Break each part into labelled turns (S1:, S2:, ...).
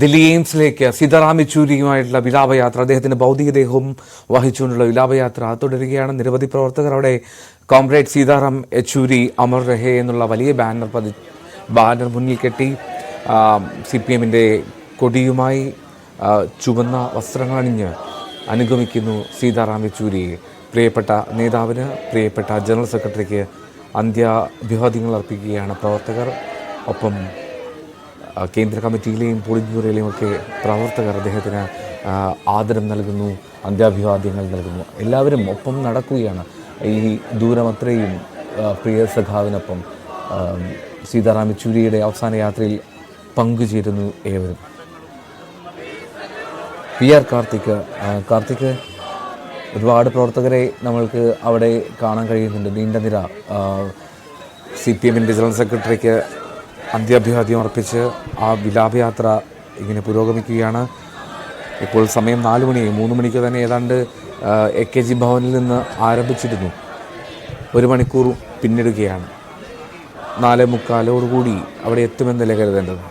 S1: ദില്ലി എയിംസിലേക്ക് സീതാറാം യെച്ചൂരിയുമായിട്ടുള്ള വിലാപയാത്ര അദ്ദേഹത്തിന്റെ ഭൗതികദേഹവും വഹിച്ചുകൊണ്ടുള്ള വിലാപയാത്ര തുടരുകയാണ്. നിരവധി പ്രവർത്തകർ അവിടെ കോംറേഡ് സീതാറാം യെച്ചൂരി അമർ രഹേ എന്നുള്ള വലിയ ബാനർ പതി ബാനർ മുന്നിൽ കെട്ടി സി പി എമ്മിന്റെ കൊടിയുമായി ചുവന്ന വസ്ത്രങ്ങളണിഞ്ഞ് അനുഗമിക്കുന്നു സീതാറാം യെച്ചൂരിയെ പ്രിയപ്പെട്ട നേതാവിന് പ്രിയപ്പെട്ട ജനറൽ സെക്രട്ടറിക്ക് അന്ത്യാഭിവാദ്യങ്ങൾ അർപ്പിക്കുകയാണ് പ്രവർത്തകർ. ഒപ്പം കേന്ദ്ര കമ്മിറ്റിയിലെയും പൊളിറ്റ്ബ്യൂറോയിലെയും ഒക്കെ പ്രവർത്തകർ അദ്ദേഹത്തിന് ആദരം നൽകുന്നു അന്ത്യാഭിവാദ്യങ്ങൾ നൽകുന്നു. എല്ലാവരും ഒപ്പം നടക്കുകയാണ്. ഈ ദൂരമത്രയും പ്രിയ സഖാവിനൊപ്പം സീതാറാം യെച്ചൂരിയുടെ അവസാന യാത്രയിൽ പങ്കുചേരുന്നു ഏവരും. പി ആർ കാർത്തിക് കാർത്തിക് ഒരുപാട് പ്രവർത്തകരെ നമ്മൾക്ക് അവിടെ കാണാൻ കഴിയുന്നുണ്ട്. നീണ്ട നിര സി പി എമ്മിന്റെ ജനറൽ സെക്രട്ടറിക്ക് അന്ത്യാഭിവാദ്യം അർപ്പിച്ച് ആ വിലാപയാത്ര ഇങ്ങനെ പുരോഗമിക്കുകയാണ്. ഇപ്പോൾ സമയം നാല് മണി മൂന്ന് മണിക്ക് തന്നെ ഏതാണ്ട് എ കെ ജി ഭവനിൽ നിന്ന് ആരംഭിച്ചിരുന്നു. ഒരു മണിക്കൂർ പിന്നിടുകയാണ്. നാല് മുക്കാലോടുകൂടി അവിടെ എത്തുമെന്നല്ലേ കരുതേണ്ടത്?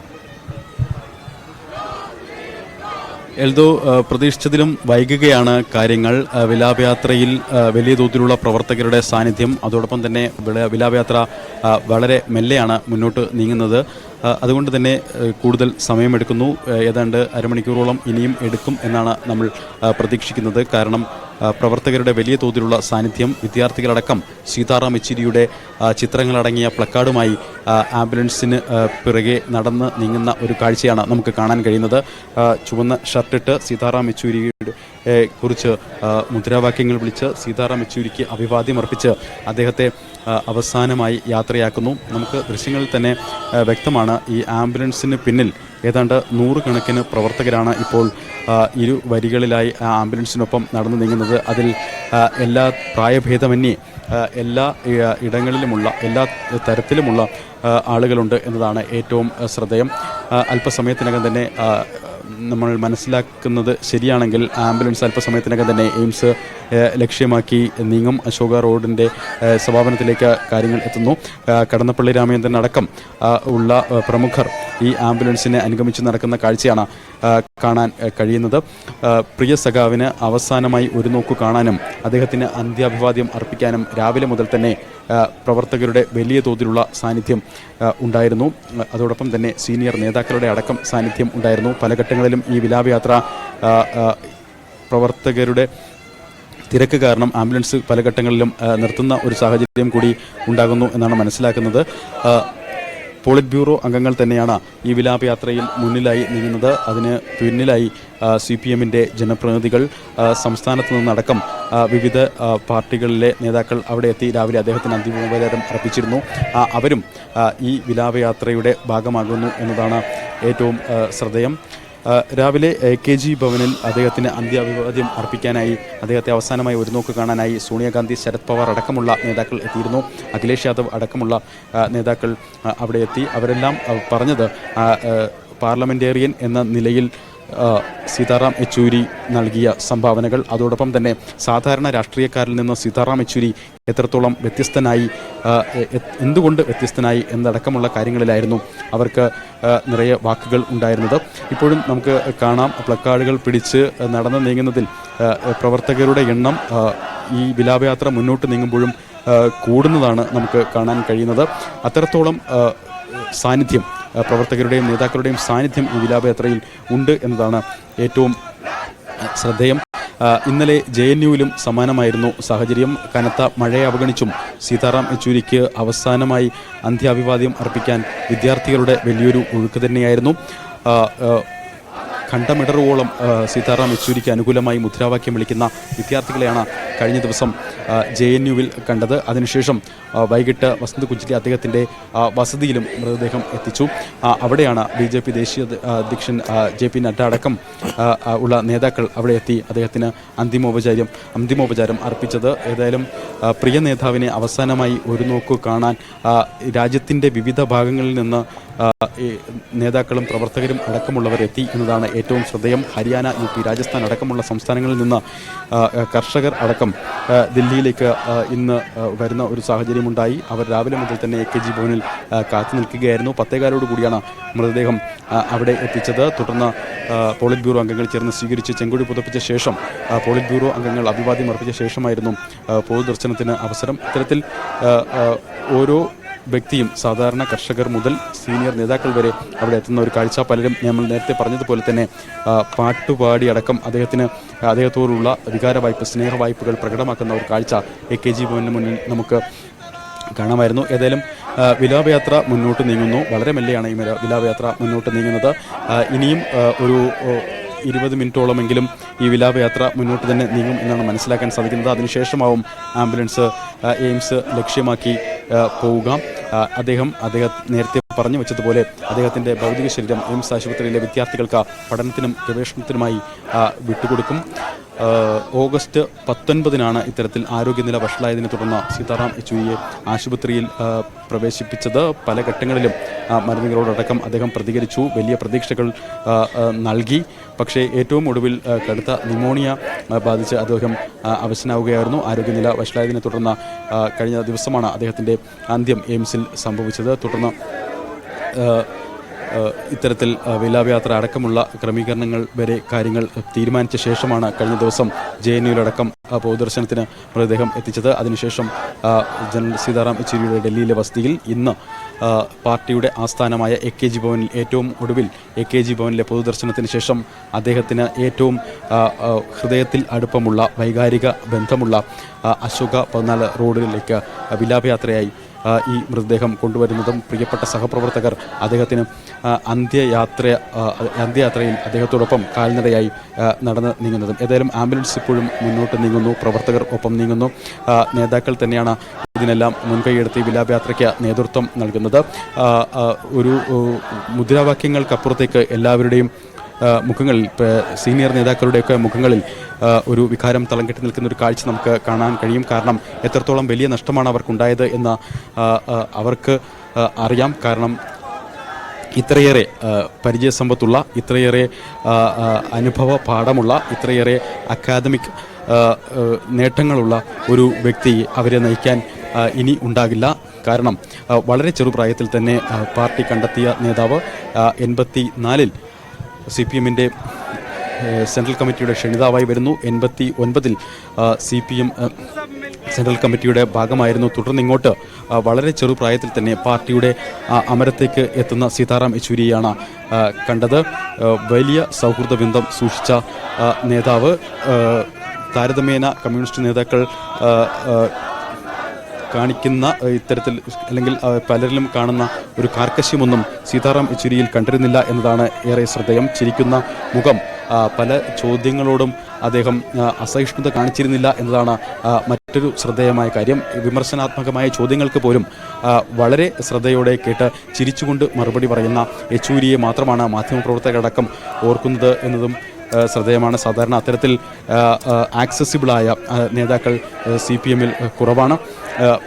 S2: എൽദോ പ്രതീക്ഷിച്ചതിലും വൈകുകയാണ് കാര്യങ്ങൾ. വിലാപയാത്രയിൽ വലിയ തോതിലുള്ള പ്രവർത്തകരുടെ സാന്നിധ്യം. അതോടൊപ്പം തന്നെ വിലാപയാത്ര വളരെ മെല്ലെയാണ് മുന്നോട്ട് നീങ്ങുന്നത്. അതുകൊണ്ട് തന്നെ കൂടുതൽ സമയമെടുക്കുന്നു. ഏതാണ്ട് അരമണിക്കൂറോളം ഇനിയും എടുക്കും എന്നാണ് നമ്മൾ പ്രതീക്ഷിക്കുന്നത്. കാരണം പ്രവർത്തകരുടെ വലിയ തോതിലുള്ള സാന്നിധ്യം വിദ്യാർത്ഥികളടക്കം സീതാറാം യെച്ചൂരിയുടെ ചിത്രങ്ങളടങ്ങിയ പ്ലക്കാർഡുമായി ആംബുലൻസിന് പിറകെ നടന്ന് നീങ്ങുന്ന ഒരു കാഴ്ചയാണ് നമുക്ക് കാണാൻ കഴിയുന്നത്. ചുവന്ന ഷർട്ടിട്ട് സീതാറാം യെച്ചൂരിയുടെ കുറിച്ച് മുദ്രാവാക്യങ്ങൾ വിളിച്ച് സീതാറാം യെച്ചൂരിക്ക് അഭിവാദ്യം അർപ്പിച്ച് അദ്ദേഹത്തെ അവസാനമായി യാത്രയാക്കുന്നു. നമുക്ക് ദൃശ്യങ്ങളിൽ തന്നെ വ്യക്തമാണ് ഈ ആംബുലൻസിന് പിന്നിൽ ഏതാണ്ട് നൂറുകണക്കിന് പ്രവർത്തകരാണ് ഇപ്പോൾ ഇരു വരികളിലായി ആംബുലൻസിനൊപ്പം നടന്നു നീങ്ങുന്നത്. അതിൽ എല്ലാ പ്രായഭേദമന്യേ എല്ലാ ഇടങ്ങളിലുമുള്ള എല്ലാ തരത്തിലുമുള്ള ആളുകളുണ്ട് എന്നതാണ് ഏറ്റവും ശ്രദ്ധേയം. അല്പസമയത്തിനകം തന്നെ നമ്മൾ മനസ്സിലാക്കുന്നത് ശരിയാണെങ്കിൽ ആംബുലൻസ് അല്പസമയത്തിനകം തന്നെ എയിംസ് ലക്ഷ്യമാക്കി നീങ്ങും. അശോക റോഡിന്റെ സമാപനത്തിലേക്ക് കാര്യങ്ങൾ എത്തുന്നു. കടന്നപ്പള്ളി രാമചന്ദ്രൻ അടക്കം ഉള്ള പ്രമുഖർ ഈ ആംബുലൻസിനെ അനുഗമിച്ച് നടക്കുന്ന കാഴ്ചയാണ് കാണാൻ കഴിയുന്നത്. പ്രിയ സഖാവിന് അവസാനമായി ഒരു നോക്ക് കാണാനും അദ്ദേഹത്തിന് അന്ത്യാഭിവാദ്യം അർപ്പിക്കാനും രാവിലെ മുതൽ തന്നെ പ്രവർത്തകരുടെ വലിയ തോതിലുള്ള സാന്നിധ്യം ഉണ്ടായിരുന്നു. അതോടൊപ്പം തന്നെ സീനിയർ നേതാക്കളുടെ അടക്കം സാന്നിധ്യം ഉണ്ടായിരുന്നു. പല ഘട്ടങ്ങളിലും ഈ വിലാപയാത്ര പ്രവർത്തകരുടെ തിരക്ക് കാരണം ആംബുലൻസ് പല ഘട്ടങ്ങളിലും നിർത്തുന്ന ഒരു സാഹചര്യം കൂടി ഉണ്ടാകുന്നു എന്നാണ് മനസ്സിലാക്കുന്നത്. പോളിറ്റ് ബ്യൂറോ അംഗങ്ങൾ തന്നെയാണ് ഈ വിലാപയാത്രയിൽ മുന്നിലായി നീങ്ങുന്നത് അതിന് പിന്നിലായി സി പി എമ്മിന്റെ ജനപ്രതിനിധികൾ സംസ്ഥാനത്ത് നിന്നടക്കം വിവിധ പാർട്ടികളിലെ നേതാക്കൾ അവിടെ എത്തി രാവിലെ അദ്ദേഹത്തിന് അന്തിമോപചാരം അർപ്പിച്ചിരുന്നു. അവരും ഈ വിലാപയാത്രയുടെ ഭാഗമാകുന്നു എന്നതാണ് ഏറ്റവും ശ്രദ്ധേയം. രാവിലെ എ കെ ജി ഭവനിൽ അദ്ദേഹത്തിന് അന്ത്യാഭിവാദ്യം അർപ്പിക്കാനായി അദ്ദേഹത്തെ അവസാനമായി ഒരു നോക്ക് കാണാനായി സോണിയാഗാന്ധി ശരത് പവാർ അടക്കമുള്ള നേതാക്കൾ എത്തിയിരുന്നു. അഖിലേഷ് യാദവ് അടക്കമുള്ള നേതാക്കൾ അവിടെ എത്തി. അവരെല്ലാം പറഞ്ഞത് പാർലമെന്റേറിയൻ എന്ന നിലയിൽ സീതാറാം യെച്ചൂരി നൽകിയ സംഭാവനകൾ. അതോടൊപ്പം തന്നെ സാധാരണ രാഷ്ട്രീയക്കാരിൽ നിന്ന് സീതാറാം യെച്ചൂരി എത്രത്തോളം വ്യത്യസ്തനായി എന്തുകൊണ്ട് വ്യത്യസ്തനായി എന്നടക്കമുള്ള കാര്യങ്ങളിലായിരുന്നു അവർക്ക് നിറയെ വാക്കുകൾ ഉണ്ടായിരുന്നത്. ഇപ്പോഴും നമുക്ക് കാണാം പ്ലക്കാർഡുകൾ പിടിച്ച് നടന്നു നീങ്ങുന്നതിൽ പ്രവർത്തകരുടെ എണ്ണം ഈ വിലാപയാത്ര മുന്നോട്ട് നീങ്ങുമ്പോഴും കൂടുന്നതാണ് നമുക്ക് കാണാൻ കഴിയുന്നത്. അത്രത്തോളം സാന്നിധ്യം പ്രവർത്തകരുടെയും നേതാക്കളുടെയും സാന്നിധ്യം ഈ വിലാപയാത്രയിൽ ഉണ്ട് എന്നതാണ് ഏറ്റവും ശ്രദ്ധേയം. ഇന്നലെ ജെ എൻ യുവിലും സമാനമായിരുന്നു സാഹചര്യം. കനത്ത മഴയെ അവഗണിച്ചും സീതാറാം യെച്ചൂരിക്ക് അവസാനമായി അന്ത്യാഭിവാദ്യം അർപ്പിക്കാൻ വിദ്യാർത്ഥികളുടെ വലിയൊരു ഒഴുക്ക് തന്നെയായിരുന്നു. ഖണ്ഡമിടറുവോളം സീതാറാം യെച്ചൂരിക്ക് അനുകൂലമായി മുദ്രാവാക്യം വിളിക്കുന്ന വിദ്യാർത്ഥികളെയാണ് കഴിഞ്ഞ ദിവസം ജെ എൻ യുവിൽ കണ്ടത്. അതിനുശേഷം വൈകിട്ട് വസന്ത് കുഞ്ചിലെ അദ്ദേഹത്തിന്റെ വസതിയിലും മൃതദേഹം എത്തിച്ചു. അവിടെയാണ് ബി ജെ പി ദേശീയ അധ്യക്ഷൻ ജെ പി നഡ്ഡ അടക്കം ഉള്ള നേതാക്കൾ അവിടെ എത്തി അദ്ദേഹത്തിന് അന്തിമോപചാരം അന്തിമോപചാരം അർപ്പിച്ചത്. ഏതായാലും പ്രിയ നേതാവിനെ അവസാനമായി ഒരു നോക്ക് കാണാൻ രാജ്യത്തിന്റെ വിവിധ ഭാഗങ്ങളിൽ നിന്ന് നേതാക്കളും പ്രവർത്തകരും അടക്കമുള്ളവരെത്തി എന്നതാണ് ഏറ്റവും ശ്രദ്ധേയം ഹരിയാന യു പി രാജസ്ഥാൻ അടക്കമുള്ള സംസ്ഥാനങ്ങളിൽ നിന്ന് കർഷകർ അടക്കം ദില്ലിയിലേക്ക് ഇന്ന് വരുന്ന ഒരു സാഹചര്യമുണ്ടായി. അവർ രാവിലെ മുതൽ തന്നെ എ കെ ജി ഭവനിൽ കാത്തു നിൽക്കുകയായിരുന്നു. പത്തേകാലോട് കൂടിയാണ് മൃതദേഹം അവിടെ എത്തിച്ചത്. തുടർന്ന് പോളിറ്റ് ബ്യൂറോ അംഗങ്ങൾ ചേർന്ന് സ്വീകരിച്ച് ചെങ്കൊടി പുതപ്പിച്ച ശേഷം പോളിറ്റ് ബ്യൂറോ അംഗങ്ങൾ അഭിവാദ്യം അർപ്പിച്ച ശേഷമായിരുന്നു പൊതുദർശനത്തിന് അവസരം. ഇത്തരത്തിൽ ഓരോ വ്യക്തിയും സാധാരണ കർഷകർ മുതൽ സീനിയർ നേതാക്കൾ വരെ അവിടെ എത്തുന്ന ഒരു കാഴ്ച. പലരും നമ്മൾ നേരത്തെ പറഞ്ഞതുപോലെ തന്നെ പാട്ടുപാടി അടക്കം അദ്ദേഹത്തിന് അദ്ദേഹത്തോടുള്ള അധികാര വായ്പ സ്നേഹ വായ്പകൾ പ്രകടമാക്കുന്ന ഒരു കാഴ്ച എ കെ ജി ഭവന് മുന്നിൽ നമുക്ക് കാണാമായിരുന്നു. ഏതായാലും വിലാപയാത്ര മുന്നോട്ട് നീങ്ങുന്നു. വളരെ മെല്ലെയാണ് ഈ വില- വിലാപയാത്ര മുന്നോട്ട് നീങ്ങുന്നത്. ഇനിയും ഒരു ഇരുപത് മിനിറ്റോളമെങ്കിലും ഈ വിലാപയാത്ര മുന്നോട്ട് തന്നെ നീങ്ങും എന്നാണ് മനസ്സിലാക്കാൻ സാധിക്കുന്നത്. അതിനുശേഷമാവും ആംബുലൻസ് എയിംസ് ലക്ഷ്യമാക്കി പോവുക. അദ്ദേഹം അദ്ദേഹം നേരത്തെ പറഞ്ഞു വെച്ചതുപോലെ അദ്ദേഹത്തിന്റെ ഭൗതിക ശരീരം എയിംസ് ആശുപത്രിയിലെ വിദ്യാർത്ഥികൾക്ക് പഠനത്തിനും ഗവേഷണത്തിനുമായി വിട്ടുകൊടുക്കും. ഓഗസ്റ്റ് പത്തൊൻപതിനാണ് ഇത്തരത്തിൽ ആരോഗ്യനില വഷളായതിനെ തുടർന്ന് സീതാറാം യെച്ചൂരിയെ ആശുപത്രിയിൽ പ്രവേശിപ്പിച്ചത്. പല ഘട്ടങ്ങളിലും മരുന്നുകളോടക്കം അദ്ദേഹം പ്രതികരിച്ചു. വലിയ പ്രതീക്ഷകൾ നൽകി. പക്ഷേ ഏറ്റവും ഒടുവിൽ കടുത്ത ന്യൂമോണിയ ബാധിച്ച് അദ്ദേഹം അവശനാവുകയായിരുന്നു. ആരോഗ്യനില വഷളായതിനെ തുടർന്ന് കഴിഞ്ഞ ദിവസമാണ് അദ്ദേഹത്തിന്റെ അന്ത്യം എയിംസിൽ സംഭവിച്ചത്. തുടർന്ന് ഇത്തരത്തിൽ വിലാപയാത്ര അടക്കമുള്ള ക്രമീകരണങ്ങൾ വരെ കാര്യങ്ങൾ തീരുമാനിച്ച ശേഷമാണ് കഴിഞ്ഞ ദിവസം ജെ എൻ യുയിലടക്കം പൊതുദർശനത്തിന് മൃതദേഹം എത്തിച്ചത്. അതിനുശേഷം ജനറൽ സീതാറാം യെച്ചൂരിയുടെ ഡൽഹിയിലെ വസതിയിൽ ഇന്ന് പാർട്ടിയുടെ ആസ്ഥാനമായ എ കെ ജി ഭവനിൽ ഏറ്റവും ഒടുവിൽ എ കെ ജി ഭവനിലെ പൊതുദർശനത്തിന് ശേഷം അദ്ദേഹത്തിന് ഏറ്റവും ഹൃദയത്തിൽ അടുപ്പമുള്ള വൈകാരിക ബന്ധമുള്ള അശോക പതിനാല് റോഡിലേക്ക് വിലാപയാത്രയായി ഈ മൃതദേഹം കൊണ്ടുവരുന്നതും പ്രിയപ്പെട്ട സഹപ്രവർത്തകർ അദ്ദേഹത്തിന് അന്ത്യയാത്ര അന്ത്യയാത്രയിൽ അദ്ദേഹത്തോടൊപ്പം കാൽനടയായി നടന്ന് നീങ്ങുന്നതും. ഏതായാലും ആംബുലൻസ് ഇപ്പോഴും മുന്നോട്ട് നീങ്ങുന്നു പ്രവർത്തകർ ഒപ്പം നീങ്ങുന്നു. നേതാക്കൾ തന്നെയാണ് ഇതിനെല്ലാം മുൻകൈയെടുത്ത് വിലാപയാത്രയ്ക്ക് നേതൃത്വം നൽകുന്നത്. ഒരു മുദ്രാവാക്യങ്ങൾക്കപ്പുറത്തേക്ക് എല്ലാവരുടെയും മുഖങ്ങളിൽ സീനിയർ നേതാക്കളുടെയൊക്കെ മുഖങ്ങളിൽ ഒരു വികാരം തളം കെട്ടി നിൽക്കുന്ന ഒരു കാഴ്ച നമുക്ക് കാണാൻ കഴിയും. കാരണം എത്രത്തോളം വലിയ നഷ്ടമാണ് അവർക്കുണ്ടായത് എന്ന് അവർക്ക് അറിയാം. കാരണം ഇത്രയേറെ പരിചയ പരിചയസമ്പത്തുള്ള ഇത്രയേറെ അനുഭവ പാഠമുള്ള ഇത്രയേറെ അക്കാദമിക് നേട്ടങ്ങളുള്ള ഒരു വ്യക്തി അവരെ നയിക്കാൻ ഇനി ഉണ്ടാകില്ല. കാരണം വളരെ ചെറുപ്രായത്തിൽ തന്നെ പാർട്ടി കണ്ടെത്തിയ നേതാവ് എൺപത്തി നാലിൽ സി പി എമ്മിന്റെ സെൻട്രൽ കമ്മിറ്റിയുടെ ക്ഷണിതാവായി വരുന്നു. എൺപത്തി ഒൻപതിൽ സി പി എം സെൻട്രൽ കമ്മിറ്റിയുടെ ഭാഗമായിരുന്നു. തുടർന്ന് ഇങ്ങോട്ട് വളരെ ചെറുപ്രായത്തിൽ തന്നെ പാർട്ടിയുടെ അമരത്തേക്ക് എത്തുന്ന സീതാറാം യെച്ചൂരിയാണ് കണ്ടത്. വലിയ സൗഹൃദ ബന്ധം സൂക്ഷിച്ച നേതാവ് താരതമ്യേന കമ്മ്യൂണിസ്റ്റ് നേതാക്കൾ കാണിക്കുന്ന ഇത്തരത്തിൽ അല്ലെങ്കിൽ പലരിലും കാണുന്ന ഒരു കാർക്കശ്യമൊന്നും സീതാറാം യെച്ചൂരിയിൽ കണ്ടിരുന്നില്ല എന്നതാണ് ഏറെ ശ്രദ്ധേയം ചിരിക്കുന്ന മുഖം. പല ചോദ്യങ്ങളോടും അദ്ദേഹം അസഹിഷ്ണുത കാണിച്ചിരുന്നില്ല എന്നതാണ് മറ്റൊരു ശ്രദ്ധേയമായ കാര്യം. വിമർശനാത്മകമായ ചോദ്യങ്ങൾക്ക് പോലും വളരെ ശ്രദ്ധയോടെ കേട്ട് ചിരിച്ചുകൊണ്ട് മറുപടി പറയുന്ന യെച്ചൂരിയെ മാത്രമാണ് മാധ്യമപ്രവർത്തകരടക്കം ഓർക്കുന്നത് എന്നതും ശ്രദ്ധേയമാണ്. സാധാരണ അത്തരത്തിൽ ആക്സസിബിളായ നേതാക്കൾ സി പി എമ്മിൽ കുറവാണ്.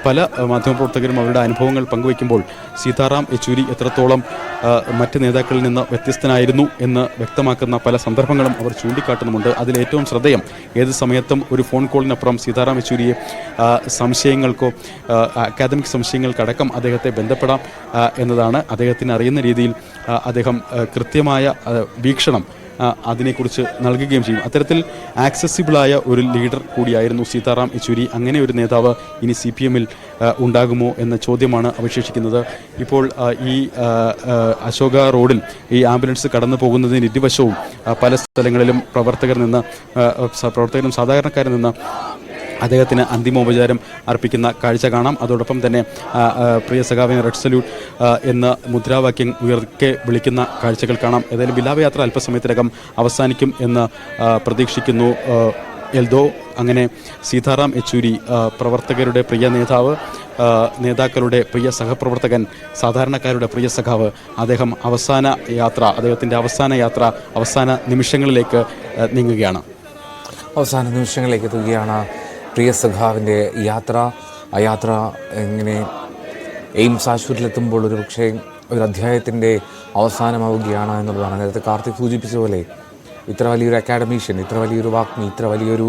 S2: പല മാധ്യമപ്രവർത്തകരും അവരുടെ അനുഭവങ്ങൾ പങ്കുവയ്ക്കുമ്പോൾ സീതാറാം യെച്ചൂരി എത്രത്തോളം മറ്റ് നേതാക്കളിൽ നിന്ന് വ്യത്യസ്തനായിരുന്നു എന്ന് വ്യക്തമാക്കുന്ന പല സന്ദർഭങ്ങളും അവർ ചൂണ്ടിക്കാട്ടുന്നുമുണ്ട്. അതിലേറ്റവും ശ്രദ്ധേയം ഏത് സമയത്തും ഒരു ഫോൺ കോളിനപ്പുറം സീതാറാം യെച്ചൂരിയെ സംശയങ്ങൾക്കോ അക്കാദമിക് സംശയങ്ങൾക്കടക്കം അദ്ദേഹത്തെ ബന്ധപ്പെടാം എന്നതാണ് അദ്ദേഹത്തിന് അറിയുന്ന രീതിയിൽ അദ്ദേഹം കൃത്യമായ വീക്ഷണം അതിനെക്കുറിച്ച് നൽകുകയും ചെയ്യും. അത്തരത്തിൽ ആക്സസിബിളായ ഒരു ലീഡർ കൂടിയായിരുന്നു സീതാറാം യെച്ചൂരി. അങ്ങനെ ഒരു നേതാവ് ഇനി സി പി എമ്മിൽ ഉണ്ടാകുമോ എന്ന ചോദ്യമാണ് അവശേഷിക്കുന്നത്. ഇപ്പോൾ ഈ അശോക റോഡിൽ ഈ ആംബുലൻസ് കടന്നു പോകുന്നതിന് ഇരുവശവും പല സ്ഥലങ്ങളിലും പ്രവർത്തകരിൽ നിന്ന് പ്രവർത്തകരും സാധാരണക്കാരിൽ നിന്ന് അദ്ദേഹത്തിന് അന്തിമോപചാരം അർപ്പിക്കുന്ന കാഴ്ച കാണാം. അതോടൊപ്പം തന്നെ പ്രിയ സഖാവിനെ റെഡ് സല്യൂട്ട് എന്ന് മുദ്രാവാക്യം ഉയർക്കെ വിളിക്കുന്ന കാഴ്ചകൾ കാണാം. ഏതായാലും വിലാപയാത്ര അല്പസമയത്തിനകം അവസാനിക്കും എന്ന് പ്രതീക്ഷിക്കുന്നു. എൽദോ അങ്ങനെ സീതാറാം യെച്ചൂരി പ്രവർത്തകരുടെ പ്രിയ നേതാവ് നേതാക്കളുടെ പ്രിയ സഹപ്രവർത്തകൻ സാധാരണക്കാരുടെ പ്രിയ സഖാവ് അദ്ദേഹം അവസാന യാത്ര അദ്ദേഹത്തിന്റെ അവസാന യാത്ര അവസാന നിമിഷങ്ങളിലേക്ക് നീങ്ങുകയാണ്.
S1: അവസാന നിമിഷങ്ങളിലേക്ക് എത്തുകയാണ് പ്രിയ സഖാവിന്റെ യാത്ര ആ യാത്ര എങ്ങനെ എയിംസ് ആശുപത്രിയിലെത്തുമ്പോൾ ഒരു പക്ഷേ ഒരു അധ്യായത്തിന്റെ അവസാനമാവുകയാണ് എന്നുള്ളതാണ്. നേരത്തെ കാർത്തിക് സൂചിപ്പിച്ച പോലെ ഇത്ര വലിയൊരു അക്കാഡമീഷ്യൻ ഇത്ര വലിയൊരു വാഗ്മി ഇത്ര വലിയൊരു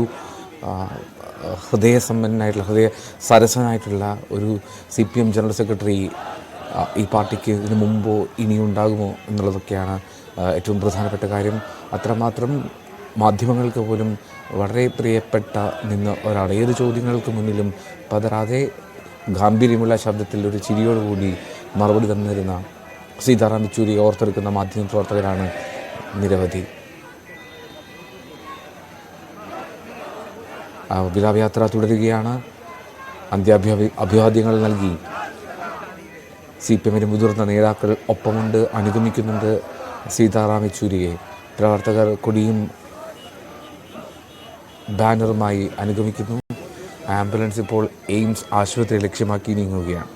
S1: ഹൃദയസമ്പന്നനായിട്ടുള്ള ഹൃദയ സരസനായിട്ടുള്ള ഒരു C P M general secretary ഈ പാർട്ടിക്ക് ഇതിനു മുമ്പോ ഇനിയുണ്ടാകുമോ എന്നുള്ളതൊക്കെയാണ് ഏറ്റവും പ്രധാനപ്പെട്ട കാര്യം. അത്രമാത്രം മാധ്യമങ്ങൾക്ക് പോലും വളരെ പ്രിയപ്പെട്ട നിന്ന് ഒരാൾ. ഏത് ചോദ്യങ്ങൾക്ക് മുന്നിലും പതറാതെ ഗാംഭീര്യമുള്ള ശബ്ദത്തിൽ ഒരു ചിരിയോടുകൂടി മറുപടി തന്നിരുന്ന സീതാറാം യെച്ചൂരി ഓർത്തെടുക്കുന്ന മാധ്യമ പ്രവർത്തകരാണ് നിരവധി. വിലാപയാത്ര തുടരുകയാണ്. അന്ത്യാഭ്യ അഭിവാദ്യങ്ങൾ നൽകി. സി പി എമ്മിന്റെ മുതിർന്ന നേതാക്കൾ ഒപ്പമുണ്ട് അനുഗമിക്കുന്നുണ്ട് സീതാറാം യെച്ചൂരിയെ. പ്രവർത്തകർ കൊടിയും ബാനറുമായി അനുഗമിക്കുന്നു. ആംബുലൻസ് ഇപ്പോൾ എയിംസ് ആശുപത്രി ലക്ഷ്യമാക്കി നീങ്ങുകയാണ്.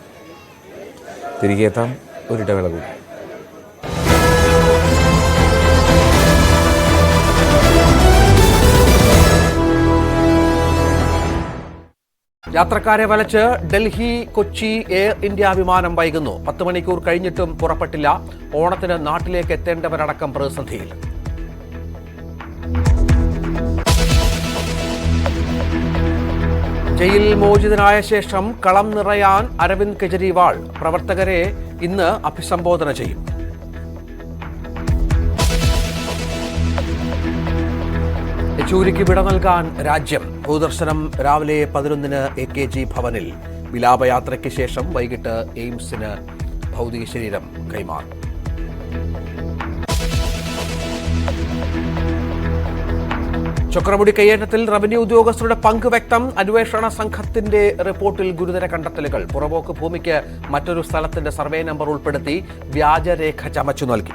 S1: തിരികെ എത്താം ഒരിടവേള കൂടി.
S3: യാത്രക്കാരെ വലച്ച് ഡൽഹി കൊച്ചി എയർ ഇന്ത്യ വിമാനം വൈകുന്നു. പത്ത് മണിക്കൂർ കഴിഞ്ഞിട്ടും പുറപ്പെട്ടില്ല. ഓണത്തിന് നാട്ടിലേക്ക് എത്തേണ്ടവരടക്കം പ്രതിസന്ധിയിൽ. ജയിൽ മോചിതനായ ശേഷം കളം നിറയാൻ അരവിന്ദ് കെജ്രിവാൾ പ്രവർത്തകരെ ഇന്ന് അഭിസംബോധന ചെയ്യും. യെച്ചൂരിക്ക് വിട നൽകാൻ രാജ്യം. പൊതുദർശനം രാവിലെ പതിനൊന്നിന് എ കെ ജി ഭവനിൽ. വിലാപയാത്രയ്ക്ക് ശേഷം വൈകിട്ട് എയിംസിന് ഭൗതിക ശരീരം കൈമാറും. ചക്രമുടി കയ്യേറ്റത്തിൽ റവന്യൂ ഉദ്യോഗസ്ഥരുടെ പങ്ക് വ്യക്തം. അന്വേഷണ സംഘത്തിന്റെ റിപ്പോർട്ടിൽ ഗുരുതര കണ്ടെത്തലുകൾ. പുറമ്പോക്ക് ഭൂമിക്ക് മറ്റൊരു സ്ഥലത്തിന്റെ സർവേ നമ്പർ ഉൾപ്പെടുത്തി വ്യാജരേഖ ചമച്ചു നൽകി.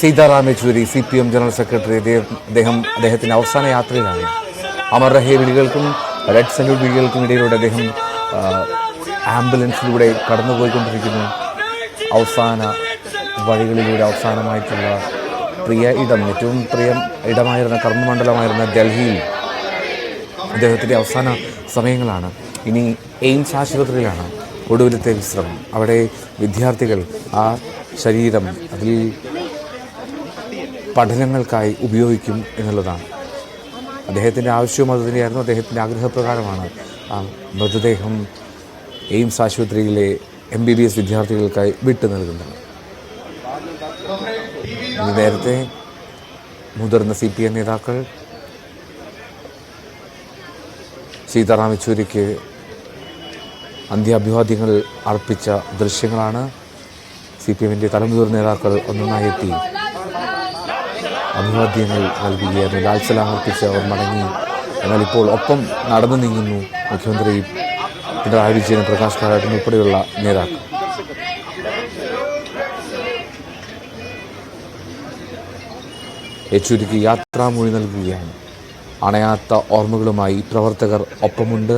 S1: Sitaram Yechury C P M general secretary അദ്ദേഹം അദ്ദേഹം അദ്ദേഹത്തിന്റെ അവസാന യാത്രയിലാണ്. അമർ റഹേ വിളികൾക്കും റെഡ് സല്യൂട്ട് വിളികൾക്കും ഇടയിലൂടെ അദ്ദേഹം ആംബുലൻസിലൂടെ കടന്നുപോയിക്കൊണ്ടിരിക്കുന്നു. അവസാന വഴികളിലൂടെ അവസാനമായിട്ടുള്ള പ്രിയ ഇടം ഏറ്റവും പ്രിയ ഇടമായിരുന്ന കർമ്മമണ്ഡലമായിരുന്ന ഡൽഹിയിൽ അദ്ദേഹത്തിന്റെ അവസാന സമയങ്ങളാണ്. ഇനി എയിംസ് ആശുപത്രിയിലാണ് ഒടുവിലത്തെ വിശ്രമം. അവിടെ വിദ്യാർത്ഥികൾ ആ ശരീരം അതിൽ പഠനങ്ങൾക്കായി ഉപയോഗിക്കും എന്നുള്ളതാണ്. അദ്ദേഹത്തിന്റെ ആവശ്യവും അത് തന്നെയായിരുന്നു. അദ്ദേഹത്തിന്റെ ആഗ്രഹപ്രകാരമാണ് ആ മൃതദേഹം എയിംസ് ആശുപത്രിയിലെ എം ബി ബി എസ് വിദ്യാർത്ഥികൾക്കായി വിട്ടു നൽകുന്നത്. നേരത്തെ മുതിർന്ന സി പി എം നേതാക്കൾ സീതാറാം യെച്ചൂരിക്ക് അന്ത്യാഭിവാദ്യങ്ങൾ അർപ്പിച്ച ദൃശ്യങ്ങളാണ് സി പി എമ്മിന്റെ തലമുതിർന്ന നേതാക്കൾ ഒന്നൊന്നായി എത്തി. അഭിവാദ്യങ്ങൾ നൽകുകയായിരുന്നു ലാൽ സലാം അർപ്പിച്ച് അവർ മടങ്ങി. എന്നാൽ ഇപ്പോൾ ഒപ്പം നടന്നു നീങ്ങുന്നു മുഖ്യമന്ത്രി പിണറായി വിജയനും പ്രകാശ് കാരാട്ടും ഉൾപ്പെടെയുള്ള നേതാക്കൾ. യെച്ചൂരിക്ക് യാത്രാമൊഴി നൽകുകയാണ്. അണയാത്ത ഓർമ്മകളുമായി പ്രവർത്തകർ ഒപ്പമുണ്ട്.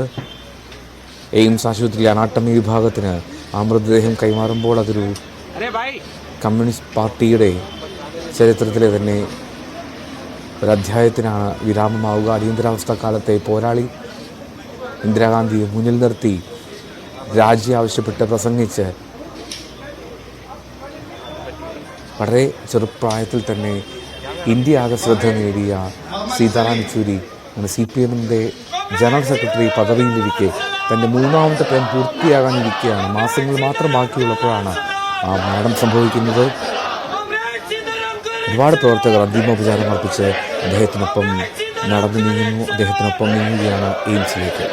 S1: എയിംസ് ആശുപത്രി അനാട്ടമി വിഭാഗത്തിന് ആ മൃതദേഹം കൈമാറുമ്പോൾ അതൊരു കമ്മ്യൂണിസ്റ്റ് പാർട്ടിയുടെ ചരിത്രത്തിലെ തന്നെ ഒരു അധ്യായത്തിനാണ് വിരാമമാവുക. അടിയന്തരാവസ്ഥ കാലത്തെ പോരാളി ഇന്ദിരാഗാന്ധിയെ മുന്നിൽ നിർത്തി രാജി ആവശ്യപ്പെട്ട് പ്രസംഗിച്ച് വളരെ ചെറുപ്രായത്തിൽ തന്നെ ഇന്ത്യ ആകെ ശ്രദ്ധ നേടിയ സീതാറാം യെച്ചൂരി സി പി എമ്മിന്റെ ജനറൽ സെക്രട്ടറി പദവിയിലിരിക്കെ തന്റെ മൂന്നാമത്തെ ടൈം പൂർത്തിയാകാനിരിക്കുകയാണ് മാസങ്ങൾ മാത്രം ബാക്കിയുള്ളപ്പോഴാണ് ആ മരണം സംഭവിക്കുന്നത്. ഒരുപാട് പ്രവർത്തകർ അന്തിമോപചാരം അർപ്പിച്ച് അദ്ദേഹത്തിനൊപ്പം നടന്നു നീങ്ങുന്നു. അദ്ദേഹത്തിനൊപ്പം നീങ്ങുകയാണ് എയിംസിലേക്ക്.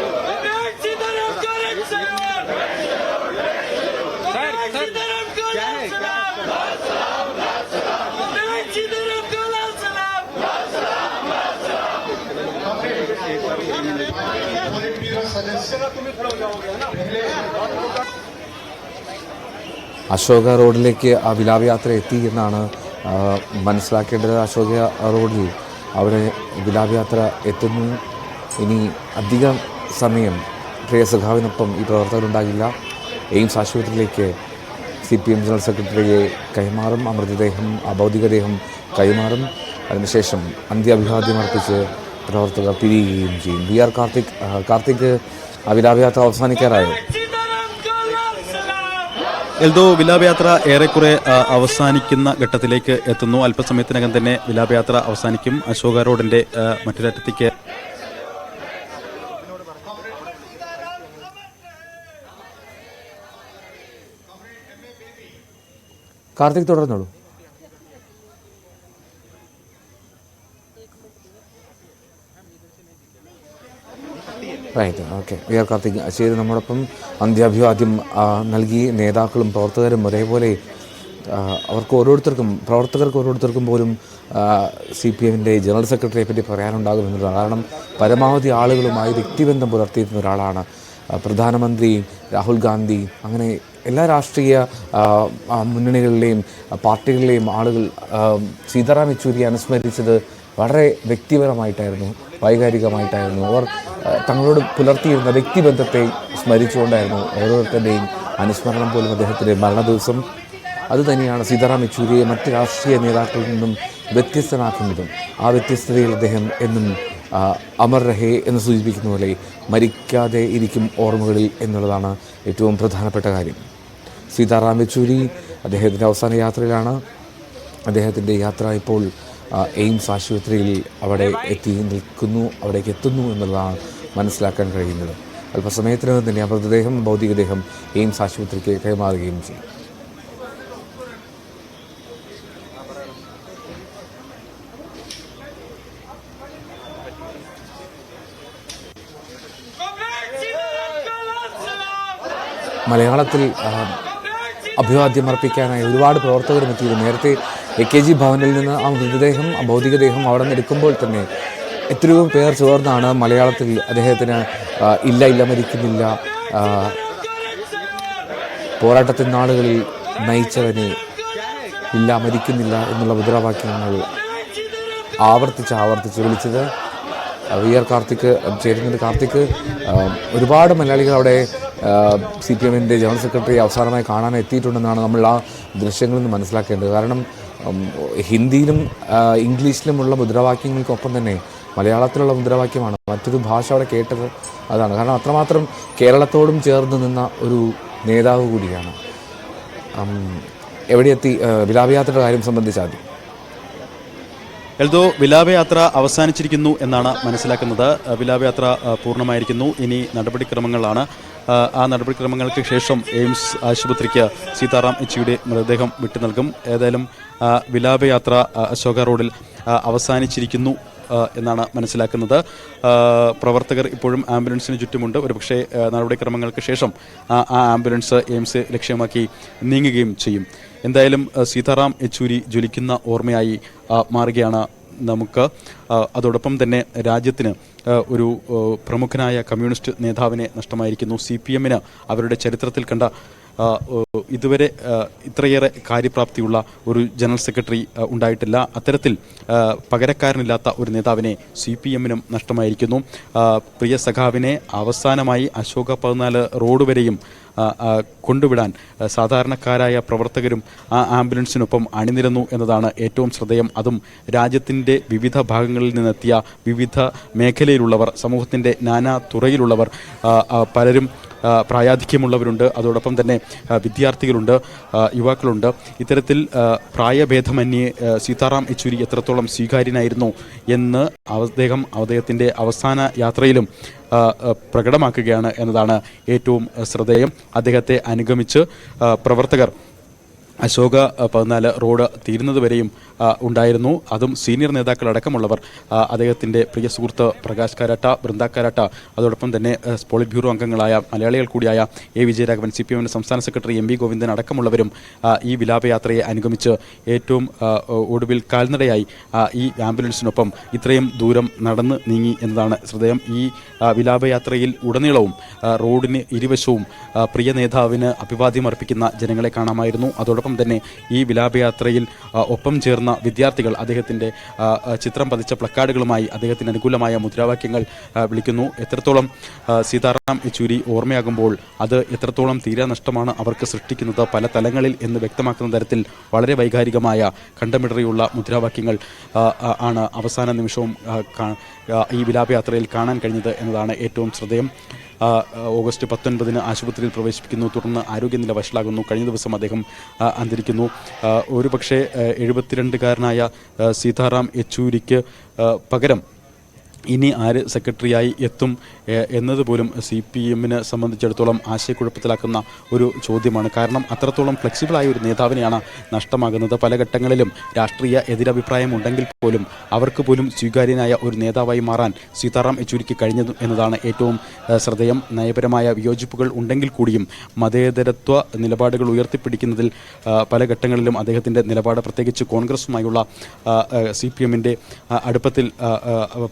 S1: അശോക റോഡിലേക്ക് ആ വിലാപയാത്ര എത്തി എന്നാണ് ആ, മനസ്സിലാക്കേണ്ടത് അശോക റോഡിൽ അവിടെ യാത്ര എത്തുന്നു. ഇനി അധികം സമയം പ്രിയ സഖാവിനൊപ്പം ഈ പ്രവർത്തകരുണ്ടാകില്ല. എയിംസ് ആശുപത്രിയിലേക്ക് സി പി എം ജനറൽ സെക്രട്ടറിയെ കൈമാറും. അമൃതദേഹം അഭൗതികദേഹം കൈമാറും. അതിനുശേഷം അന്ത്യാഭിവാദ്യം അർപ്പിച്ച് പ്രവർത്തകർ പിരിയുകയും ചെയ്യും. വി ആർ കാർത്തിക് കാർത്തിക് ആ വിലാപയാത്ര അവസാനിക്കാറായോ.
S2: എൽദോ വിലാപയാത്ര ഏറെക്കുറെ അവസാനിക്കുന്ന ഘട്ടത്തിലേക്ക് എത്തുന്നു. അല്പസമയത്തിനകം തന്നെ വിലാപയാത്ര അവസാനിക്കും. അശോക റോഡിന്റെ മറ്റൊരറ്റത്തേക്ക്
S1: Karthik തുടർന്നോളൂ. Right okay V R Karthik ശരി നമ്മോടൊപ്പം അന്ത്യാഭിവാദ്യം നൽകി നേതാക്കളും പ്രവർത്തകരും ഒരേപോലെ അവർക്ക് ഓരോരുത്തർക്കും പ്രവർത്തകർക്ക് ഓരോരുത്തർക്കും പോലും സി പി എമ്മിന്റെ ജനറൽ സെക്രട്ടറിയെ പറ്റി പറയാനുണ്ടാകുമെന്നുള്ളതാണ് കാരണം പരമാവധി ആളുകളുമായി വ്യക്തിബന്ധം പുലർത്തിയിരുന്ന ഒരാളാണ് പ്രധാനമന്ത്രി രാഹുൽ ഗാന്ധി. അങ്ങനെ എല്ലാ രാഷ്ട്രീയ മുന്നണികളിലെയും പാർട്ടികളിലെയും ആളുകൾ സീതാറാം യെച്ചൂരിയെ അനുസ്മരിച്ചത് വളരെ വ്യക്തിപരമായിട്ടായിരുന്നു വൈകാരികമായിട്ടായിരുന്നു. അവർ തങ്ങളോട് പുലർത്തിയിരുന്ന വ്യക്തിബന്ധത്തെ സ്മരിച്ചുകൊണ്ടായിരുന്നു ഓരോരുത്തരുടെയും അനുസ്മരണം പോലും അദ്ദേഹത്തിന്റെ മരണദിവസം. അതുതന്നെയാണ് സീതാറാം യെച്ചൂരിയെ മറ്റ് രാഷ്ട്രീയ നേതാക്കളിൽ നിന്നും വ്യത്യസ്തനാക്കുന്നതും. ആ വ്യത്യസ്തതയിൽ അദ്ദേഹം എന്നും അമർ രഹേ എന്ന് സൂചിപ്പിക്കുന്ന പോലെ മരിക്കാതെ ഇരിക്കും ഓർമ്മകളിൽ എന്നുള്ളതാണ് ഏറ്റവും പ്രധാനപ്പെട്ട കാര്യം. സീതാറാം യെച്ചൂരി അദ്ദേഹത്തിന്റെ അവസാന യാത്രയിലാണ്. അദ്ദേഹത്തിന്റെ യാത്ര ഇപ്പോൾ എയിംസ് ആശുപത്രിയിൽ അവിടെ എത്തി നിൽക്കുന്നു അവിടേക്ക് എത്തുന്നു എന്നുള്ളതാണ് മനസ്സിലാക്കാൻ കഴിയുന്നത്. അല്പസമയത്തിനകം തന്നെ മൃതദേഹം ഭൗതികദേഹം എയിംസ് ആശുപത്രിക്ക് കൈമാറുകയും ചെയ്യും. മലയാളത്തിൽ അഭിവാദ്യം അർപ്പിക്കാനായി ഒരുപാട് പ്രവർത്തകരും എത്തിയിരുന്നു. നേരത്തെ എ കെ ജി ഭവനിൽ നിന്ന് ആ മൃതദേഹം ആ ഭൗതികദേഹം അവിടെ നിന്ന് എടുക്കുമ്പോൾ തന്നെ എത്രയോ പേർ ചേർന്നാണ് മലയാളത്തിൽ അദ്ദേഹത്തിന് ഇല്ല ഇല്ല മരിക്കുന്നില്ല. പോരാട്ടത്തിൻ നാളുകളിൽ നയിച്ചവനെ ഇല്ല മരിക്കുന്നില്ല എന്നുള്ള മുദ്രാവാക്യങ്ങൾ ആവർത്തിച്ച് ആവർത്തിച്ച് വിളിച്ചത്. വി ആർ കാർത്തിക് ചേരുന്നുണ്ട് കാർത്തിക്. ഒരുപാട് മലയാളികൾ അവിടെ സി പി എമ്മിന്റെ ജനറൽ സെക്രട്ടറി അവസാനമായി കാണാൻ എത്തിയിട്ടുണ്ടെന്നാണ് നമ്മൾ ആ ദൃശ്യങ്ങളിൽ നിന്ന് മനസ്സിലാക്കേണ്ടത്. കാരണം ഹിന്ദിയിലും ഇംഗ്ലീഷിലുമുള്ള മുദ്രാവാക്യങ്ങൾക്കൊപ്പം തന്നെ മലയാളത്തിലുള്ള മുദ്രാവാക്യമാണ്. മറ്റൊരു ഭാഷ അവിടെ കേട്ടത് അതാണ്. കാരണം അത്രമാത്രം കേരളത്തോടും ചേർന്ന് നിന്ന ഒരു നേതാവ് കൂടിയാണ്. എവിടെയെത്തി വിലാപയാത്രയുടെ കാര്യം സംബന്ധിച്ച് ആദ്യം.
S2: എൽദോ വിലാപയാത്ര അവസാനിച്ചിരിക്കുന്നു എന്നാണ് മനസ്സിലാക്കുന്നത്. വിലാപയാത്ര പൂർണമായിരിക്കുന്നു. ഇനി നടപടിക്രമങ്ങളാണ്. ആ നടപടിക്രമങ്ങൾക്ക് ശേഷം എയിംസ് ആശുപത്രിക്ക് സീതാറാം യെച്ചൂരിയുടെ മൃതദേഹം വിട്ടു നൽകും. ഏതായാലും വിലാപയാത്ര അശോക റോഡിൽ അവസാനിച്ചിരിക്കുന്നു എന്നാണ് മനസ്സിലാക്കുന്നത്. പ്രവർത്തകർ ഇപ്പോഴും ആംബുലൻസിന് ചുറ്റുമുണ്ട്. ഒരുപക്ഷെ നടപടിക്രമങ്ങൾക്ക് ശേഷം ആ- ആംബുലൻസ് എയിംസ് ലക്ഷ്യമാക്കി നീങ്ങുകയും ചെയ്യും. എന്തായാലും സീതാറാം യെച്ചൂരി ജ്വലിക്കുന്ന ഓർമ്മയായി മാറുകയാണ് നമുക്ക് അതോടൊപ്പം തന്നെ രാജ്യത്തിന് ഒരു പ്രമുഖനായ കമ്മ്യൂണിസ്റ്റ് നേതാവിനെ നഷ്ടമായിരിക്കുന്നു. സി പി എമ്മിന് അവരുടെ ചരിത്രത്തിൽ കണ്ട ഇതുവരെ ഇത്രയേറെ കാര്യപ്രാപ്തിയുള്ള ഒരു ജനറൽ സെക്രട്ടറി ഉണ്ടായിട്ടില്ല. അത്തരത്തിൽ പകരക്കാരനില്ലാത്ത ഒരു നേതാവിനെ സി പി എമ്മിനും നഷ്ടമായിരിക്കുന്നു പ്രിയ സഖാവിനെ അവസാനമായി അശോക പതിനാല് റോഡ് വരെയും കൊണ്ടുവിടാൻ സാധാരണക്കാരായ പ്രവർത്തകരും ആ ആംബുലൻസിനൊപ്പം അണിനിരന്നു എന്നതാണ് ഏറ്റവും ശ്രദ്ധേയം. അതും രാജ്യത്തിന്റെ വിവിധ ഭാഗങ്ങളിൽ നിന്നെത്തിയ വിവിധ മേഖലയിലുള്ളവർ സമൂഹത്തിന്റെ നാനാ തുറയിലുള്ളവർ പലരും പ്രായാധിക്യമുള്ളവരുണ്ട്. അതോടൊപ്പം തന്നെ വിദ്യാർത്ഥികളുണ്ട് യുവാക്കളുണ്ട്. ഇത്തരത്തിൽ പ്രായഭേദമന്യേ സീതാറാം യെച്ചൂരി എത്രത്തോളം സ്വീകാര്യനായിരുന്നു എന്ന് അദ്ദേഹം അദ്ദേഹത്തിന്റെ അവസാന യാത്രയിലും പ്രകടമാക്കുകയാണ് എന്നതാണ് ഏറ്റവും ശ്രദ്ധേയം. അദ്ദേഹത്തെ അനുഗമിച്ച് പ്രവർത്തകർ അശോക പതിനാല് റോഡ് തീരുന്നതുവരെയും ഉണ്ടായിരുന്നു. അതും സീനിയർ നേതാക്കളടക്കമുള്ളവർ അദ്ദേഹത്തിന്റെ പ്രിയ സുഹൃത്ത് പ്രകാശ് കാരാട്ട ബൃന്ദ കാരാട്ട അതോടൊപ്പം തന്നെ പോളിറ്റ് ബ്യൂറോ അംഗങ്ങളായ മലയാളികൾ കൂടിയായ എ വിജയരാഘവൻ സി പി എമ്മിന്റെ സംസ്ഥാന സെക്രട്ടറി എം വി ഗോവിന്ദൻ അടക്കമുള്ളവരും ഈ വിലാപയാത്രയെ അനുഗമിച്ച് ഏറ്റവും ഒടുവിൽ കാൽനടയായി ഈ ആംബുലൻസിനൊപ്പം ഇത്രയും ദൂരം നടന്ന് നീങ്ങി എന്നതാണ് ശ്രദ്ധേയം. ഈ വിലാപയാത്രയിൽ ഉടനീളവും റോഡിന് ഇരുവശവും പ്രിയ നേതാവിന് അഭിവാദ്യം അർപ്പിക്കുന്ന ജനങ്ങളെ കാണാമായിരുന്നു. അതോടൊപ്പം അതോടൊപ്പം തന്നെ ഈ വിലാപയാത്രയിൽ ഒപ്പം ചേർന്ന വിദ്യാർത്ഥികൾ അദ്ദേഹത്തിന്റെ ചിത്രം പതിച്ച പ്ലക്കാർഡുകളുമായി അദ്ദേഹത്തിന് അനുകൂലമായ മുദ്രാവാക്യങ്ങൾ വിളിക്കുന്നു. എത്രത്തോളം സീതാറാം യെച്ചൂരി ഓർമ്മയാകുമ്പോൾ അത് എത്രത്തോളം തീരാനഷ്ടമാണ് അവർക്ക് സൃഷ്ടിക്കുന്നത് പല തലങ്ങളിൽ എന്ന് വ്യക്തമാക്കുന്ന തരത്തിൽ വളരെ വൈകാരികമായ കണ്ടമിടറിയുള്ള മുദ്രാവാക്യങ്ങൾ ആണ് അവസാന നിമിഷവും ഈ വിലാപയാത്രയിൽ കാണാൻ കഴിഞ്ഞത് എന്നതാണ് ഏറ്റവും ശ്രദ്ധേയം. ഓഗസ്റ്റ് പത്തൊൻപതിന് ആശുപത്രിയിൽ പ്രവേശിപ്പിക്കുന്നു. തുടർന്ന് ആരോഗ്യനില വഷളാകുന്നു. കഴിഞ്ഞ ദിവസം അദ്ദേഹം അന്തരിക്കുന്നു. ഒരുപക്ഷെ ആ, എഴുപത്തിരണ്ടുകാരനായ സീതാറാം യെച്ചൂരിക്ക് പകരം ഇനി ആര് സെക്രട്ടറിയായി എത്തും എന്നതുപോലും സി പി എമ്മിനെ സംബന്ധിച്ചിടത്തോളം ആശയക്കുഴപ്പത്തിലാക്കുന്ന ഒരു ചോദ്യമാണ്. കാരണം അത്രത്തോളം ഫ്ലെക്സിബിളായ ഒരു നേതാവിനെയാണ് നഷ്ടമാകുന്നത്. പല ഘട്ടങ്ങളിലും രാഷ്ട്രീയ എതിരഭിപ്രായം ഉണ്ടെങ്കിൽ പോലും അവർക്ക് പോലും സ്വീകാര്യനായ ഒരു നേതാവായി മാറാൻ സീതാറാം യെച്ചൂരിക്ക് കഴിഞ്ഞത് എന്നതാണ് ഏറ്റവും ശ്രദ്ധേയം. നയപരമായ വിയോജിപ്പുകൾ ഉണ്ടെങ്കിൽ കൂടിയും മതേതരത്വ നിലപാടുകൾ ഉയർത്തിപ്പിടിക്കുന്നതിൽ പല ഘട്ടങ്ങളിലും അദ്ദേഹത്തിന്റെ നിലപാട് പ്രത്യേകിച്ച് കോൺഗ്രസുമായുള്ള സി പി എമ്മിന്റെ അടുപ്പത്തിൽ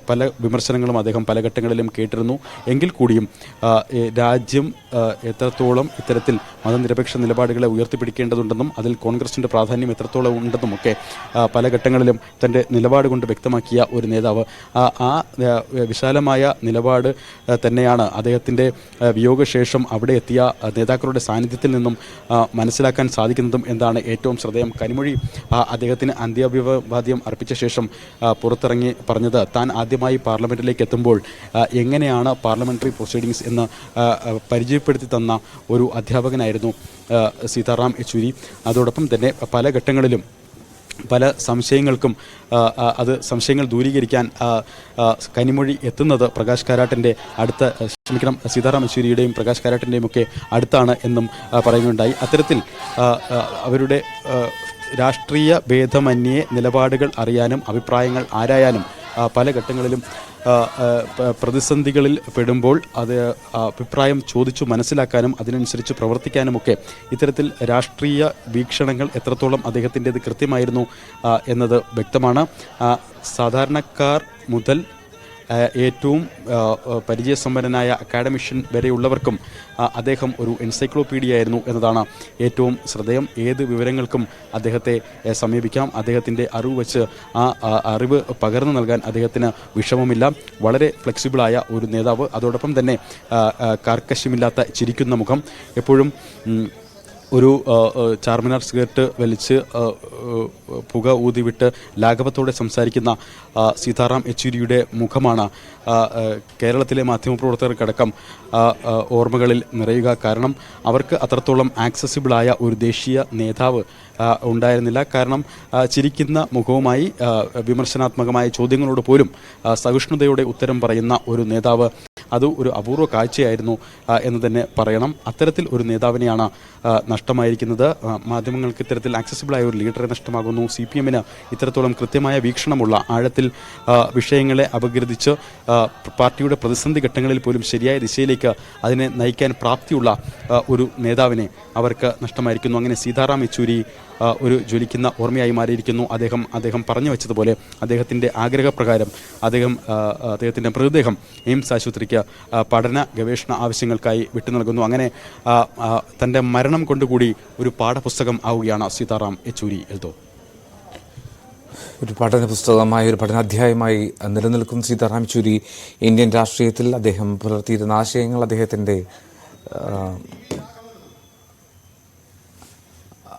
S2: പല വിമർശനങ്ങളും അദ്ദേഹം പല ഘട്ടങ്ങളിലും കേട്ടിരുന്നു. എങ്കിൽ കൂടിയും രാജ്യം എത്രത്തോളം ഇത്തരത്തിൽ മതനിരപേക്ഷ നിലപാടുകളെ ഉയർത്തിപ്പിടിക്കേണ്ടതുണ്ടെന്നും അതിൽ കോൺഗ്രസിന്റെ പ്രാധാന്യം എത്രത്തോളം ഉണ്ടെന്നും ഒക്കെ പല ഘട്ടങ്ങളിലും തന്റെ നിലപാട് കൊണ്ട് വ്യക്തമാക്കിയ ഒരു നേതാവ്. ആ വിശാലമായ നിലപാട് തന്നെയാണ് അദ്ദേഹത്തിന്റെ വിയോഗശേഷം അവിടെ എത്തിയ നേതാക്കളുടെ സാന്നിധ്യത്തിൽ നിന്നും മനസ്സിലാക്കാൻ സാധിക്കുന്നതും എന്താണ് ഏറ്റവും ശ്രദ്ധേയം. കനിമൊഴി അദ്ദേഹത്തിന് അന്ത്യാഭിവാദ്യം അർപ്പിച്ച ശേഷം പുറത്തിറങ്ങി പറഞ്ഞത് താൻ ആദ്യമായി പാർലമെന്റിലേക്ക് എത്തുമ്പോൾ എങ്ങനെയാണ് പാർലമെന്ററി പ്രൊസീഡിങ്സ് എന്ന് പരിചയപ്പെടുത്തി തന്ന ഒരു അധ്യാപകനായിരുന്നു സീതാറാം യെച്ചൂരി. അതോടൊപ്പം തന്നെ പല ഘട്ടങ്ങളിലും പല സംശയങ്ങൾക്കും അത് സംശയങ്ങൾ ദൂരീകരിക്കാൻ കനിമൊഴി എത്തുന്നത് പ്രകാശ് കാരാട്ടിന്റെ അടുത്ത ക്ഷമിക്കണം സീതാറാം യെച്ചൂരിയുടെയും പ്രകാശ് കാരാട്ടിന്റെയും ഒക്കെ അടുത്താണ് എന്നും പറയുകയുണ്ടായി. അത്തരത്തിൽ അവരുടെ രാഷ്ട്രീയ ഭേദമന്യേ നിലപാടുകൾ അറിയാനും അഭിപ്രായങ്ങൾ ആരായാനും പല ഘട്ടങ്ങളിലും പ്രതിസന്ധികളിൽ പെടുമ്പോൾ അത് അഭിപ്രായം ചോദിച്ചു മനസ്സിലാക്കാനും അതിനനുസരിച്ച് പ്രവർത്തിക്കാനുമൊക്കെ ഇത്തരത്തിൽ രാഷ്ട്രീയ വീക്ഷണങ്ങൾ എത്രത്തോളം അദ്ദേഹത്തിന്റെത് കൃത്യമായിരുന്നു എന്നത് വ്യക്തമാണ്. സാധാരണക്കാർ മുതൽ ഏറ്റവും പരിചയസമ്പന്നനായ അക്കാഡമിഷ്യൻ വരെയുള്ളവർക്കും അദ്ദേഹം ഒരു എൻസൈക്ലോപീഡിയ ആയിരുന്നു എന്നതാണ് ഏറ്റവും ശ്രദ്ധേയം. ഏത് വിവരങ്ങൾക്കും അദ്ദേഹത്തെ സമീപിക്കാം. അദ്ദേഹത്തിന്റെ അറിവ് വെച്ച് ആ അറിവ് പകർന്നു നൽകാൻ അദ്ദേഹത്തിന് വിഷമമില്ല. വളരെ ഫ്ലെക്സിബിളായ ഒരു നേതാവ്. അതോടൊപ്പം തന്നെ കാർക്കശ്യമില്ലാത്ത ചിരിക്കുന്ന മുഖം. എപ്പോഴും ഒരു ചാർമിനാർ സിഗരറ്റ് വലിച്ച് പുക ഊതിവിട്ട് ലാഘവത്തോടെ സംസാരിക്കുന്ന സീതാറാം യെച്ചൂരിയുടെ മുഖമാണ് കേരളത്തിലെ മാധ്യമപ്രവർത്തകർക്കടക്കം ഓർമ്മകളിൽ നിറയുക. കാരണം അവർക്ക് അത്രത്തോളം ആക്സസിബിളായ ഒരു ദേശീയ നേതാവ് ഉണ്ടായിരുന്നില്ല. കാരണം ചിരിക്കുന്ന മുഖവുമായി വിമർശനാത്മകമായ ചോദ്യങ്ങളോട് പോലും സഹിഷ്ണുതയുടെ ഉത്തരം പറയുന്ന ഒരു നേതാവ് അത് ഒരു അപൂർവ കാഴ്ചയായിരുന്നു എന്ന് തന്നെ പറയണം. അത്തരത്തിൽ ഒരു നേതാവിനെയാണ് നഷ്ടമായിരിക്കുന്നത്. മാധ്യമങ്ങൾക്ക് ഇത്തരത്തിൽ ആക്സസിബിളായ ഒരു ലീഡറെ നഷ്ടമാകുന്നു. സി പി എമ്മിന് ഇത്തരത്തോളം കൃത്യമായ വീക്ഷണമുള്ള ആഴത്തിൽ വിഷയങ്ങളെ അപഗ്രഥിച്ച് പാർട്ടിയുടെ പ്രതിസന്ധി ഘട്ടങ്ങളിൽ പോലും ശരിയായ ദിശയിലേക്ക് അതിനെ നയിക്കാൻ പ്രാപ്തിയുള്ള ഒരു നേതാവിനെ അവർക്ക് നഷ്ടമായിരിക്കുന്നു. അങ്ങനെ സീതാറാം യെച്ചൂരി ഒരു ജ്വലിക്കുന്ന ഓർമ്മയായി മാറിയിരിക്കുന്നു. അദ്ദേഹം അദ്ദേഹം പറഞ്ഞു വെച്ചതുപോലെ അദ്ദേഹത്തിന്റെ ആഗ്രഹപ്രകാരം അദ്ദേഹം അദ്ദേഹത്തിന്റെ മൃതദേഹം എയിംസ് ആശുപത്രിക്ക് പഠന ഗവേഷണ ആവശ്യങ്ങൾക്കായി വിട്ടു നൽകുന്നു. അങ്ങനെ തന്റെ മരണം കൊണ്ടുകൂടി ഒരു പാഠപുസ്തകം ആവുകയാണ് സീതാറാം യെച്ചൂരി എൽദോ.
S1: ഒരു പഠന പുസ്തകമായി ഒരു പഠനാധ്യായമായി നിലനിൽക്കും സീതാറാം ചൂരി ഇന്ത്യൻ രാഷ്ട്രീയത്തിൽ അദ്ദേഹം പുലർത്തിയിരുന്ന ആശയങ്ങൾ അദ്ദേഹത്തിന്റെ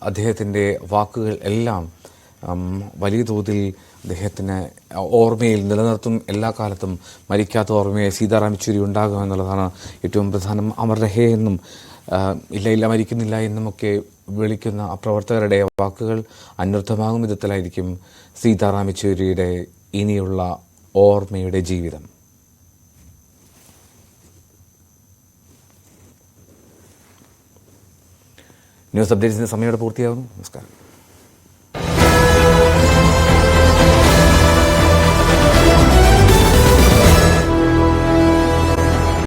S1: അദ്ദേഹത്തിന്റെ വാക്കുകൾ എല്ലാം വലിയ തോതിൽ അദ്ദേഹത്തിന് ഓർമ്മയിൽ നിലനിർത്തും. എല്ലാ കാലത്തും മരിക്കാത്ത ഓർമ്മയെ സീതാറാം യെച്ചൂരി ഉണ്ടാകും എന്നുള്ളതാണ് ഏറ്റവും പ്രധാനം. അമർരഹേ എന്നും ഇല്ല ഇല്ല മരിക്കുന്നില്ല എന്നുമൊക്കെ വിളിക്കുന്ന ആ പ്രവർത്തകരുടെ വാക്കുകൾ അനർത്ഥമാകും വിധത്തിലായിരിക്കും സീതാറാം യെച്ചൂരിയുടെ ഇനിയുള്ള ഓർമ്മയുടെ ജീവിതം. ന്യൂസ് അപ്ഡേറ്റ്സിന്റെ സമയോടെ പൂർത്തിയാകുന്നു നമസ്കാരം.